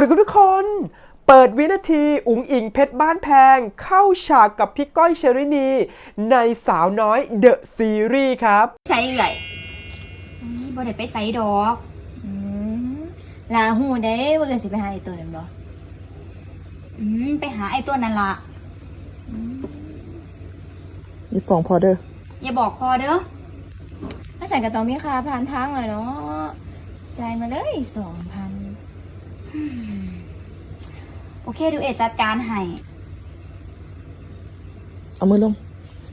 ละครับทุกคน เปิดวินาทีอุ๋งอิงเพชรบ้านแพง เข้าฉากกับพี่ก้อยเชอรินี ในสาวน้อยเดอะซีรีส์ครับ ใส่เอื่อยนี่บ่ได้ไปใส่ดอกอืมลาหูเด้ว่าเกิดสิไปหาไอ้ตัวนั้นบ่อืมไปหาไอ้ตัวนั้นละมีฟองพอเด้อ อย่าบอกพอเด้อถ้าใส่กระต้องมีค่าผ่านทางเลยเนาะจ่ายมาเลยสองพัน โอเคดูเอจัดการให้ เอามือลง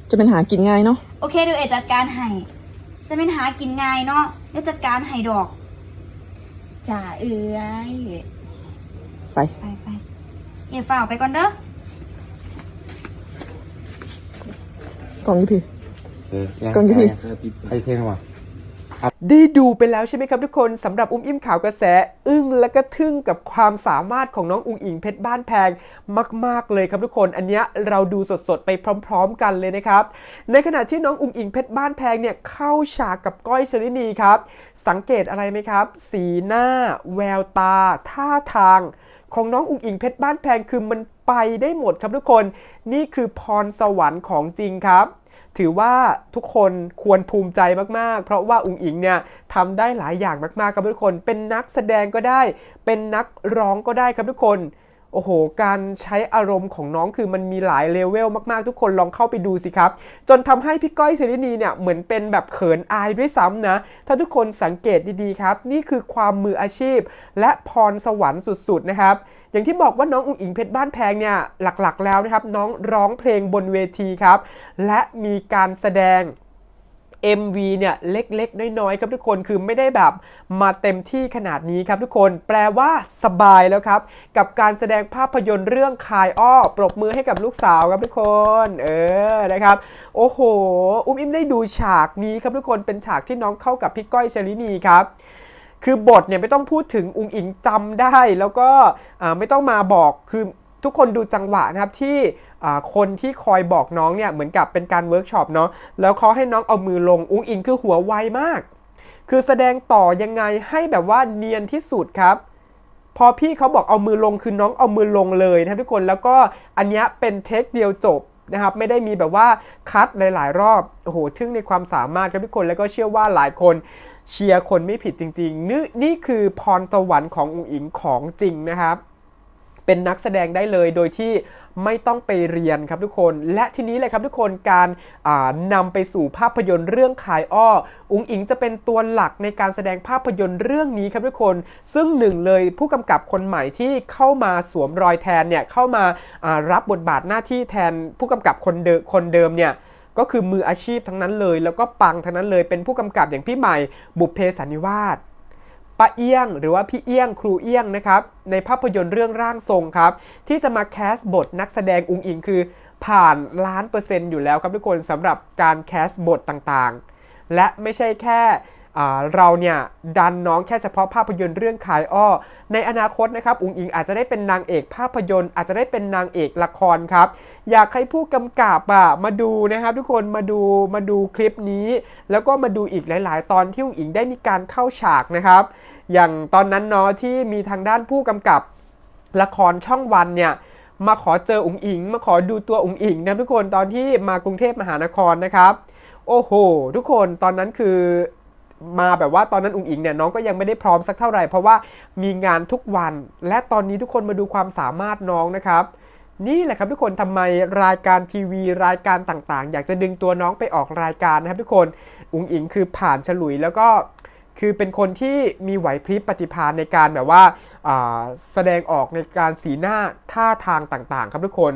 จะเป็นหากินง่ายเนาะ โอเคดูเอจัดการให้ จะเป็นหากินง่ายเนาะได้จัดการให้ดอก จ่าเอื้อยไป ไปไปเอย่าฝ่ากไปก่อนเด้อกล่องยี่พี่ เออยังกล้องอยู่พี่ ไอ้เท่งว่ะ ได้ดูไปแล้วใช่ไหมครับทุกคนสำหรับอุ้มอิ่มข่าวกระแส อึ้งและก็ทึ่งกับความสามารถของน้องอุ๋งอิงเพชรบ้านแพงมาก ๆ เลยครับทุกคน อันนี้เราดูสดๆ ไปพร้อม ๆ กันเลยนะครับ ในขณะที่น้องอุ๋งอิงเพชรบ้านแพงเนี่ยเข้าฉากกับก้อยชลินีครับ สังเกตอะไรไหมครับ สีหน้า แววตา ท่าทาง ของน้องอุ๋งอิงเพชรบ้านแพงคือมันไปได้หมดครับทุกคน นี่คือพรสวรรค์ของจริงครับ ถือว่าทุกคนควรภูมิใจมากๆ เพราะว่าอุ๋งอิงเนี่ยทำได้หลายอย่างมากๆครับทุกคน เป็นนักแสดงก็ได้ เป็นนักร้องก็ได้ครับทุกคนโอ้โห การใช้อารมณ์ของน้องคือมันมีหลายเลเวลมากๆ ทุกคนลองเข้าไปดูสิครับ จนทำให้พี่ก้อยเสรีนีเนี่ยเหมือนเป็นแบบเขินอายด้วยซ้ำนะ ถ้าทุกคนสังเกตดีๆครับ นี่คือความมืออาชีพ และพรสวรรค์สุดๆนะครับ อย่างที่บอกว่าน้องอุ๋งอิงเพชรบ้านแพงเนี่ยหลักๆแล้วนะครับน้องร้องเพลงบนเวทีครับ และมีการแสดง MV เนี่ยเล็กๆ น้อยๆครับทุกคนคือไม่ได้แบบมาเต็มที่ขนาดนี้ครับทุกคนแปลว่าสบายแล้วครับ กับการแสดงภาพยนตร์เรื่องคายอ้อ ปรบมือให้กับลูกสาวครับทุกคน เออนะครับ โอ้โห อุ้มอิมได้ดูฉากนี้ครับทุกคนเป็นฉากที่น้องเข้ากับพี่ก้อยชลินีครับ คือบทเนี่ยไม่ต้องพูดถึงอุงอิงจำได้ แล้วก็ไม่ต้องมาบอกคือทุกคนดูจังหวะนะครับที่คนที่คอยบอกน้องเนี่ยเหมือนกับเป็นการเวิร์กช็อปเนาะแล้วเขาให้น้องเอามือลงอุงอิงคือหัวไวมาก คือแสดงต่อยังไงให้แบบว่าเนียนที่สุดครับ พอพี่เขาบอกเอามือลงคือน้องเอามือลงเลยนะทุกคนแล้วก็อันนี้เป็นเทคเดียวจบนะครับไม่ได้มีแบบว่าคัดหลาย ๆ รอบโอ้โหทึ่งในความสามารถครับทุกคนแล้วก็เชื่อว่าหลายคน เชียร์คนไม่ผิดจริงๆนี่นี่คือพรสวรรค์ของอุ๋งอิงของจริงนะครับ เป็นนักแสดงได้เลยโดยที่ไม่ต้องไปเรียนครับทุกคน และทีนี้เลยครับทุกคนการอ่านำไปสู่ภาพยนตร์เรื่องขายอ้อ อุ๋งอิงจะเป็นตัวหลักในการแสดงภาพยนตร์เรื่องนี้ครับทุกคน ซึ่งหนึ่งเลยผู้กำกับคนใหม่ที่เข้ามาสวมรอยแทนเนี่ยเข้ามาารับบทบาทหน้าที่แทนผู้กำกับคนเดิมคนเดิมเนี่ย ก็คือมืออาชีพทั้งนั้นเลย แล้วก็ปังทั้งนั้นเลยเป็นผู้กำกับอย่างพี่ใหม่บุพเพสันนิวาสป้าเอี้ยงหรือว่าพี่เอี้ยงครูเอี้ยงนะครับในภาพยนตร์เรื่องร่างทรงครับ ที่จะมาแคสบทนักแสดงอุงอิงคือ ผ่านล้านเปอร์เซ็นต์อยู่แล้วครับทุกคนสำหรับการแคสบทต่างๆ และไม่ใช่แค่ เราเนี่ยดันน้องแค่เฉพาะภาพยนตร์เรื่องขายอ้อ ในอนาคตนะครับอุงอิงอาจจะได้เป็นนางเอกภาพยนตร์ อาจจะได้เป็นนางเอกละครครับ อยากให้ผู้กำกับอะมาดูนะครับ ทุกคนมาดูมาดูคลิปนี้ แล้วก็มาดูอีกหลาย ๆ ตอนที่อุงอิงได้มีการเข้าฉากนะครับ อย่างตอนนั้นเนาะที่มีทางด้านผู้กำกับละครช่องวันเนี่ยมาขอเจออุ๋งอิง มาขอดูตัวอุ๋งอิงนะทุกคนตอนที่มากรุงเทพมหานครนะครับ โอ้โห ทุกคนตอนนั้นคือ มาแบบว่าตอนนั้นอุ๋งอิงเนี่ยน้องก็ยังไม่ได้พร้อมสักเท่าไหร่เพราะว่ามีงานทุกวัน และตอนนี้ทุกคนมาดูความสามารถน้องนะครับ นี่แหละครับทุกคนทำไมรายการทีวี รายการต่างๆ อยากจะดึงตัวน้องไปออกรายการนะครับ ทุกคนอุ๋งอิงคือผ่านฉลุยแล้วก็คือเป็นคนที่มีไหวพริบปฏิภาณในการแบบว่าอ่าแสดงออกในการสีหน้าท่าทางต่างๆ ครับทุกคน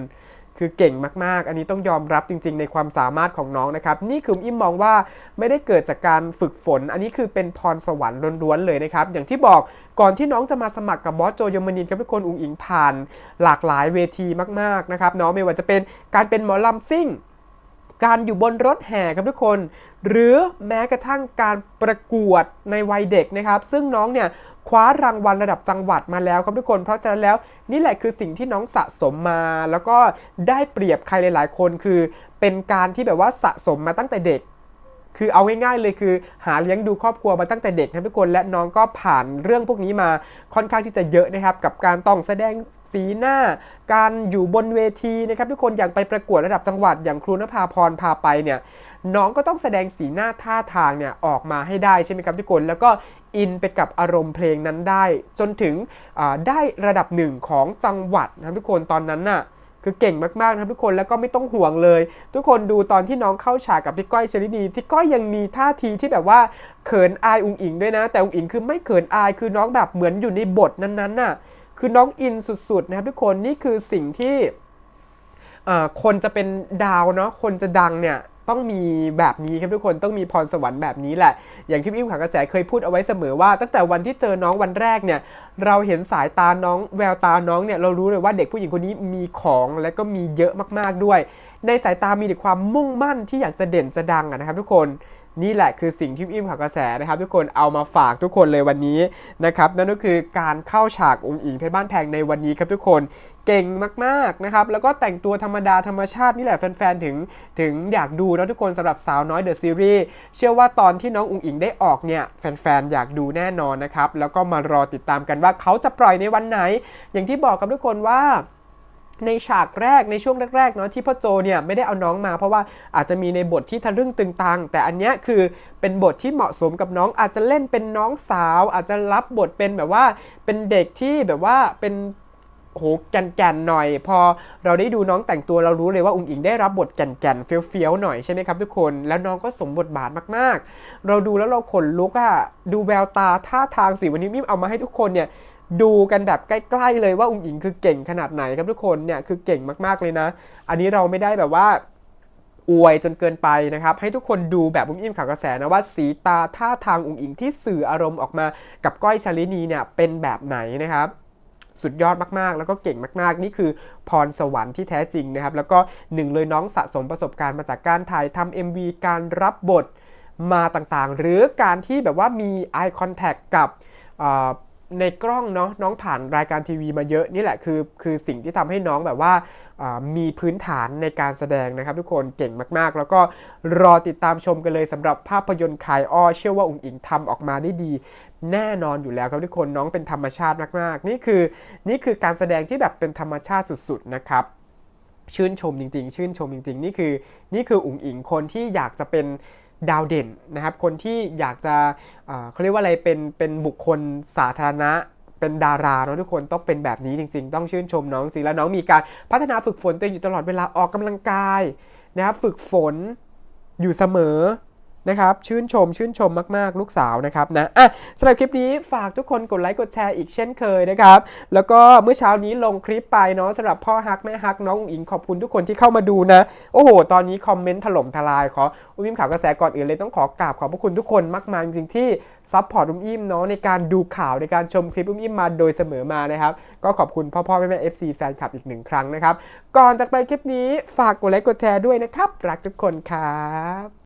คือเก่งมากๆ อันนี้ต้องยอมรับจริง ๆ ในความสามารถของน้องนะครับ นี่คืออิมมองว่าไม่ได้เกิดจากการฝึกฝน อันนี้คือเป็นพรสวรรค์ล้วนๆเลยนะครับ อย่างที่บอกก่อนที่น้องจะมาสมัครกับบอสโจยมนินทร์ครับทุกคนอุ๋งอิงผ่าน หลากหลายเวทีมากๆนะครับน้องไม่ว่าจะเป็นการเป็นหมอลำซิ่งการอยู่บนรถแห่ครับทุกคน หรือแม้กระทั่งการประกวดในวัยเด็กนะครับ ซึ่งน้องเนี่ย คว้ารางวัลระดับจังหวัดมาแล้วครับทุกคน เพราะฉะนั้นแล้วนี่แหละคือสิ่งที่น้องสะสมมา แล้วก็ได้เปรียบใครหลาย ๆ คนคือ เป็นการที่แบบว่าสะสมมาตั้งแต่เด็กคือเอาง่ายๆเลยคือหาเลี้ยงดูครอบครัวมาตั้งแต่เด็กนะทุกคนและน้องก็ผ่านเรื่องพวกนี้มาค่อนข้างที่จะเยอะนะครับ กับการต้องแสดงสีหน้า การอยู่บนเวทีนะครับทุกคนอย่างไปประกวดระดับจังหวัดอย่างครูนภาพรพาไปเนี่ย น้องก็ต้องแสดงสีหน้าท่าทางเนี่ยออกมาให้ได้ใช่ไหมครับทุกคนแล้วก็อินไปกับอารมณ์เพลงนั้นได้ จนถึงได้ระดับหนึ่งของจังหวัดนะครับทุกคนตอนนั้นน่ะคือเก่งมากๆนะครับทุกคนแล้วก็ไม่ต้องห่วงเลย ทุกคนดูตอนที่น้องเข้าฉากกับพี่ก้อยเชลินีที่ก้อยยังมีท่าทีที่แบบว่าเขินอายอุงอิงด้วยนะ แต่อุงอิงคือไม่เขินอายคือน้องแบบเหมือนอยู่ในบทนั้นๆน่ะคือน้องอินสุดๆนะครับทุกคนนี่คือสิ่งที่คนจะเป็นดาวเนาะคนจะดังเนี่ย ต้องมีแบบนี้ครับทุกคนต้องมีพรสวรรค์แบบนี้แหละ อย่างที่พี่อิมขากระแสเคยพูดเอาไว้เสมอว่า ตั้งแต่วันที่เจอน้องวันแรกเนี่ย เราเห็นสายตาน้องแววตาน้องเนี่ยเรารู้เลยว่าเด็กผู้หญิงคนนี้มีของและก็มีเยอะมากๆด้วย ในสายตามีแต่ความมุ่งมั่นที่อยากจะเด่นจะดังอะนะครับทุกคน นี่แหละคือสิ่งที่พี่มข่าวกระแสนะครับ ทุกคนเอามาฝากทุกคนเลยวันนี้นะครับนั่นก็คือการเข้าฉากองค์อิงเพชรบ้านแพงในวันนี้ครับทุกคนเก่งมากๆนะครับแล้วก็แต่งตัวธรรมดาธรรมชาตินี่แหละแฟนๆถึงถึงอยากดูนะทุกคนสำหรับสาวน้อยเดอะซีรีส์เชื่อว่าตอนที่น้องอุงอิงได้ออกเนี่ยแฟนๆอยากดูแน่นอนนะครับแล้วก็มารอติดตามกันว่าเขาจะปล่อยในวันไหน อย่างที่บอกกับทุกคนว่า ในฉากแรกในช่วงแรกๆเนาะที่พ่อโจเนี่ยไม่ได้เอาน้องมา เพราะว่าอาจจะมีในบทที่ทะลึ่งตึงตังแต่อันเนี้ยคือเป็นบทที่เหมาะสมกับน้องอาจจะเล่นเป็นน้องสาว อาจจะรับบทเป็นแบบว่าเป็นเด็กที่แบบว่าเป็นโหแก่นๆหน่อย พอเราได้ดูน้องแต่งตัวเรารู้เลยว่าอุ๋งอิงได้รับบทแก่นๆเฟี้ยวๆหน่อยใช่ไหมครับทุกคนแล้วน้องก็สมบทบาทมากๆ เราดูแล้วเราขนลุกอะดูแววตาท่าทางสิวันนี้มิมเอามาให้ทุกคนเนี่ย ดูกันแบบใกล้ๆเลยว่าอุ๋งอิงคือเก่งขนาดไหนครับทุกคนเนี่ยคือเก่งมากๆเลยนะ อันนี้เราไม่ได้แบบว่าอวยจนเกินไปนะครับ ให้ทุกคนดูแบบอุ้มอิ่มข่าวกระแสนะว่าสีตาท่าทางอุ๋งอิงที่สื่ออารมณ์ออกมากับก้อยชลินีเนี่ยเป็นแบบไหนนะครับสุดยอดมากๆ แล้วก็เก่งมากๆ นี่คือพรสวรรค์ที่แท้จริงนะครับ แล้วก็หนึ่งเลยน้องสะสมประสบการณ์มาจากการถ่ายทำ MV การรับบทมาต่างๆ หรือการที่แบบว่ามี eye contact กับ ในกล้องเนาะน้องผ่านรายการทีวีมาเยอะนี่แหละคือคือสิ่งที่ทำให้น้องแบบว่ามีพื้นฐานในการแสดงนะครับ ทุกคนเก่งมากๆ แล้วก็รอติดตามชมกันเลยสำหรับภาพยนตร์ขายอ้อเชื่อว่าอุ๋งอิงทำออกมาได้ดีแน่นอนอยู่แล้วครับทุกคนน้องเป็นธรรมชาติมากๆ นี่คือนี่คือการแสดงที่แบบเป็นธรรมชาติสุดๆนะครับชื่นชมจริง ๆ ชื่นชมจริง ๆ นี่คือนี่คืออุ๋งอิงคนที่อยากจะเป็น ดาวเด่นนะครับ คนที่อยากจะเอ่อเขาเรียกว่าอะไรเป็นเป็นบุคคลสาธารณะเป็นดาราเนาะทุกคนต้องเป็นแบบนี้จริง ๆ ต้องชื่นชมน้องจริงแล้วน้องมีการพัฒนาฝึกฝนตัวเองอยู่ตลอดเวลาออกกำลังกายนะครับฝึกฝนอยู่เสมอ นะครับชื่นชมชื่นชมมาก ๆ ลูกสาวนะครับนะอะสำหรับคลิปนี้ฝากทุกคนกดไลค์กดแชร์อีกเช่นเคยนะครับ แล้วก็เมื่อเช้านี้ลงคลิปไปเนาะสำหรับพ่อฮักแม่ฮักน้องอิงขอบคุณทุกคนที่เข้ามาดูนะ โอ้โห ตอนนี้คอมเมนต์ถล่มทลายขออุ้มอิ่มข่าวกระแสก่อนอื่นเลยต้องขอกราบขอบพระคุณทุกคนมากมายจริงๆที่ซัพพอร์ตอุ้มอิ่มเนาะในการดูข่าวในการชมคลิปอุ้มอิ่มมาโดยเสมอมานะครับก็ขอบคุณพ่อพ่อแม่แม่ FC แฟนคลับอีกหนึ่งครั้งนะครับก่อนจากไปคลิปนี้ฝากกดไลค์กดแชร์ด้วยนะครับรักทุกคนครับ